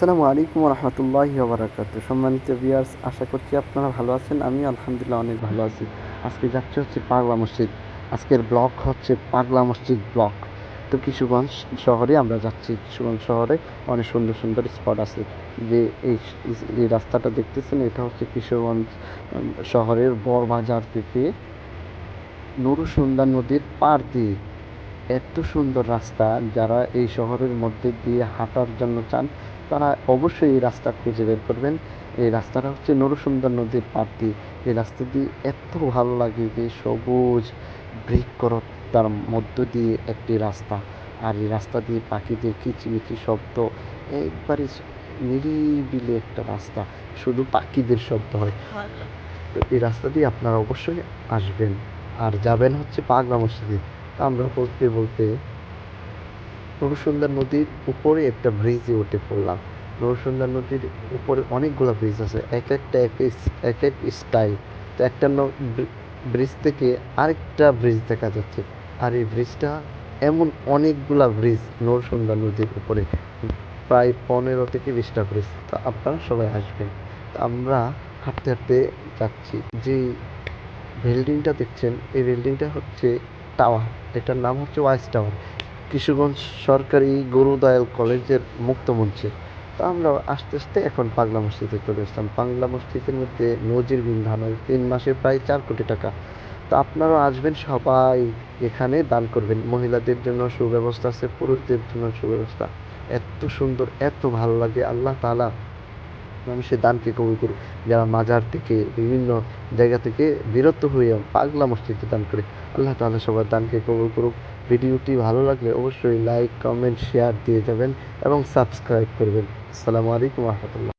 আসসালামু আলাইকুম রহমতুল্লাহি বারাকাতু সম্মানিত ভিউয়ার্স আশা করছি আপনারা ভালো আছেন আমি আলহামদুলিল্লাহ অনেক ভালো আছি। আজকে যাচ্ছে হচ্ছে পাগলা মসজিদ। আজকের ব্লক হচ্ছে পাগলা মসজিদ ব্লক তো কিশোরগঞ্জ শহরে আমরা যাচ্ছি, কিশোরগঞ্জ শহরে অনেক সুন্দর সুন্দর স্পট আছে। যে এই এই রাস্তাটা দেখতেছেন, এটা হচ্ছে কিশোরগঞ্জ শহরের বড়বাজার থেকে নুরুসুন্দর নদীর পার দিয়ে। এত সুন্দর রাস্তা যারা এই শহরের মধ্যে দিয়ে হাঁটার জন্য চান তারা অবশ্যই এই রাস্তা খুঁজে বের করবেন। এই রাস্তাটা হচ্ছে নরসুন্দর নদীর পার দিয়ে। এই রাস্তা দিয়ে এত ভালো লাগে যে সবুজ বৃক্ষরতার মধ্য দিয়ে একটি রাস্তা। আর এই রাস্তা দিয়ে পাখিদের কিচিমিচি শব্দ একবারে নিরিবিলি একটা রাস্তা। শুধু পাখিদের শব্দ হয়। তো এই রাস্তা দিয়ে আপনারা অবশ্যই আসবেন। আর যাবেন হচ্ছে পাগলা মসজিদে। আমরা বলতে বলতে নরসুন্দর নদীর উপরে একটা ব্রিজে উঠে পড়লাম। নরসুন্দর নদীর উপরে অনেকগুলো ব্রিজ আছে, এক একটা এক এক এক স্টাইল তো একটা ব্রিজ থেকে আরেকটা ব্রিজ দেখা যাচ্ছে। আর এই ব্রিজটা এমন অনেকগুলা ব্রিজ নরসুন্দর নদীর উপরে, প্রায় পনেরো থেকে বিশটা ব্রিজ তো আপনারা সবাই আসবেন। আমরা হাঁটতে হাঁটতে যাচ্ছি। যে বিল্ডিংটা দেখছেন, এই বিল্ডিংটা হচ্ছে টাওয়ার এটার নাম হচ্ছে ওয়াইস টাওয়ার। কিশোরগঞ্জ সরকারি গরুদয়াল কলেজের মুক্ত মঞ্চে। তো আমরা আস্তে আস্তে এখন পাগলা মসজিদে চলে আসলাম। পাগলা মসজিদের মধ্যে নজির বিন্ধান হয় তিন মাসে প্রায় চার কোটি টাকা। তো আপনারাও আসবেন, সবাই এখানে দান করবেন। মহিলাদের জন্য সুব্যবস্থা আছে, পুরুষদের জন্য সুব্যবস্থা। এত সুন্দর, এত ভালো লাগে। আল্লাহ তাআলা সে দানকে কবুল করুক যারা মাজার থেকে বিভিন্ন জায়গা থেকে বিরত হয়ে পাগলা মসজিদে দান করে। আল্লাহ তাআলা সবার দানকে কবুল করুক। ভিডিওটি ভালো লাগলে অবশ্যই লাইক কমেন্ট শেয়ার দিয়ে যাবেন এবং সাবস্ক্রাইব করবেন। আসসালামু আলাইকুম রহমতুল্লাহ।